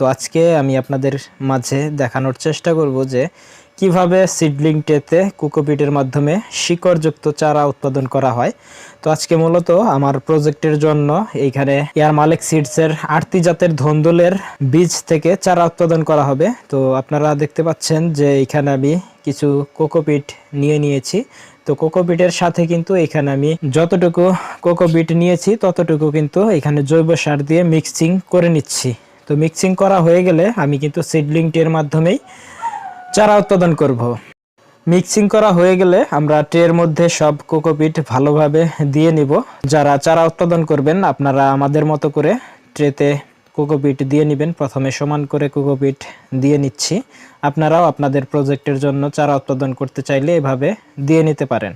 তো আজকে আমি আপনাদের মাঝে দেখানোর চেষ্টা করব যে কীভাবে সিডলিং টেতে কোকোপিটের মাধ্যমে শিকড়যুক্ত চারা উৎপাদন করা হয়। তো আজকে মূলত আমার প্রজেক্টের জন্য এইখানে এয়ার মালিক সিডসের আরতি জাতের ধন্দুলের বীজ থেকে চারা উৎপাদন করা হবে। তো আপনারা দেখতে পাচ্ছেন যে এখানে আমি কিছু কোকোপিট নিয়ে নিয়েছি। তো কোকোপিটের সাথে কিন্তু এখানে আমি যতটুকু কোকোপিট নিয়েছি, ততটুকু কিন্তু এখানে জৈব সার দিয়ে মিক্সিং করে নিচ্ছি। তো মিক্সিং করা হয়ে গেলে আমি কিন্তু সিডলিং টের মাধ্যমেই চারা উৎপাদন করব। মিক্সিং করা হয়ে গেলে আমরা ট্রের মধ্যে সব কোকোপিট ভালোভাবে দিয়ে নিব। যারা চারা উৎপাদন করবেন, আপনারা আমাদের মতো করে ট্রেতে কোকোপিট দিয়ে নেবেন। প্রথমে সমান করে কোকোপিট দিয়ে নিচ্ছি। আপনারাও আপনাদের প্রজেক্টের জন্য চারা উৎপাদন করতে চাইলে এভাবে দিয়ে নিতে পারেন।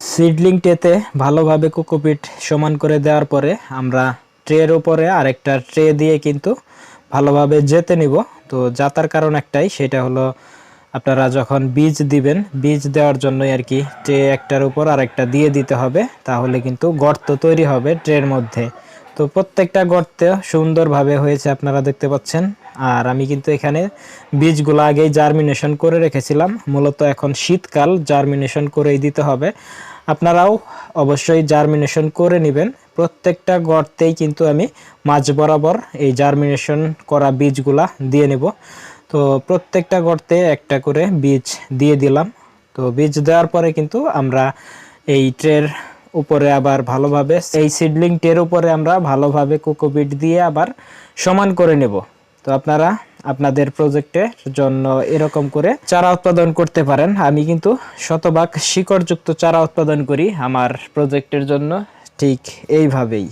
সিডলিং টেতে ভালোভাবে কোকোপিট সমান করে দেওয়ার পরে আমরা ট্রের উপরে আরেকটা ট্রে দিয়ে কিন্তু ভালোভাবে যেতে নিব। তো যাতার কারণ একটাই, সেটা হলো আপনারা যখন বীজ দিবেন, বীজ দেওয়ার জন্যই আর কি ট্রে একটার উপর আরেকটা দিয়ে দিতে হবে, তাহলে কিন্তু গর্ত তৈরি হবে ট্রের মধ্যে। তো প্রত্যেকটা গর্তে সুন্দরভাবে হয়েছে আপনারা দেখতে পাচ্ছেন। আর আমি কিন্তু এখানে বীজগুলো আগেই জার্মিনেশন করে রেখেছিলাম। মূলত এখন শীতকাল জার্মিনেশন করেই দিতে হবে। আপনারাও অবশ্যই জার্মিনেশন করে নেবেন। প্রত্যেকটা গর্তেই কিন্তু আমি মাঝ বরাবর এই জার্মিনেশন করা বীজগুলা দিয়ে নেব। তো প্রত্যেকটা গর্তে একটা করে বীজ দিয়ে দিলাম। তো বীজ দেওয়ার পরে কিন্তু আমরা এই ট্রের উপরে আবার ভালোভাবে, এই সিডলিং টের উপরে আমরা ভালোভাবে কোকোপিট দিয়ে আবার সমান করে নেব। তো আপনারা আপনাদের প্রজেক্টের জন্য এরকম করে চারা উৎপাদন করতে পারেন। আমি কিন্তু শতভাগ শিকড়যুক্ত চারা উৎপাদন করি আমার প্রজেক্টের জন্য ঠিক এইভাবেই।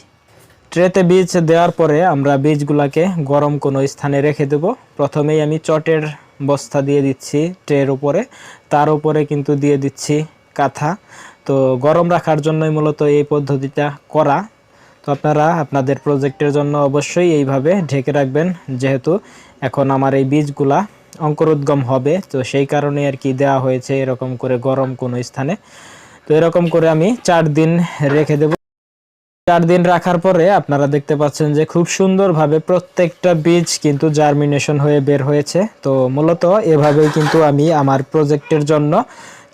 ট্রেতে বীজ দেওয়ার পরে আমরা বীজগুলাকে গরম কোনো স্থানে রেখে দেব। প্রথমেই আমি চটের বস্তা দিয়ে দিচ্ছি ট্রের উপরে। তার উপরে কিন্তু দিয়ে দিচ্ছি কাঁথা। তো গরম রাখার জন্যই মূলত এই পদ্ধতিটা করা। তো আপনারা আপনাদের প্রজেক্টের জন্য অবশ্যই এইভাবে ঢেকে রাখবেন, যেহেতু এখন আমার এই বীজগুলা অঙ্কুরোদ্গম হবে, তো সেই কারণে আর কি দেওয়া হয়েছে এরকম করে গরম কোনো স্থানে। তো এরকম করে আমি চার দিন রেখে দেব। চার দিন রাখার পরে আপনারা দেখতে পাচ্ছেন যে খুব সুন্দরভাবে প্রত্যেকটা বীজ কিন্তু জার্মিনেশন হয়ে বের হয়েছে। তো মূলত এভাবেই কিন্তু আমি আমার প্রজেক্টের জন্য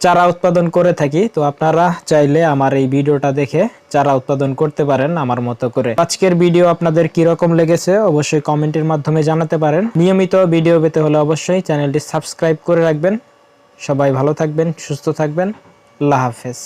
চারা উৎপাদন করে থাকি, তো আপনারা চাইলে আমার এই ভিডিওটা দেখে চারা উৎপাদন করতে পারেন আমার মতো করে। আজকের ভিডিও আপনাদের কীরকম লেগেছে অবশ্যই কমেন্টের মাধ্যমে জানাতে পারেন। নিয়মিত ভিডিও পেতে হলে অবশ্যই চ্যানেলটি সাবস্ক্রাইব করে রাখবেন। সবাই ভালো থাকবেন, সুস্থ থাকবেন। আল্লাহ হাফেজ।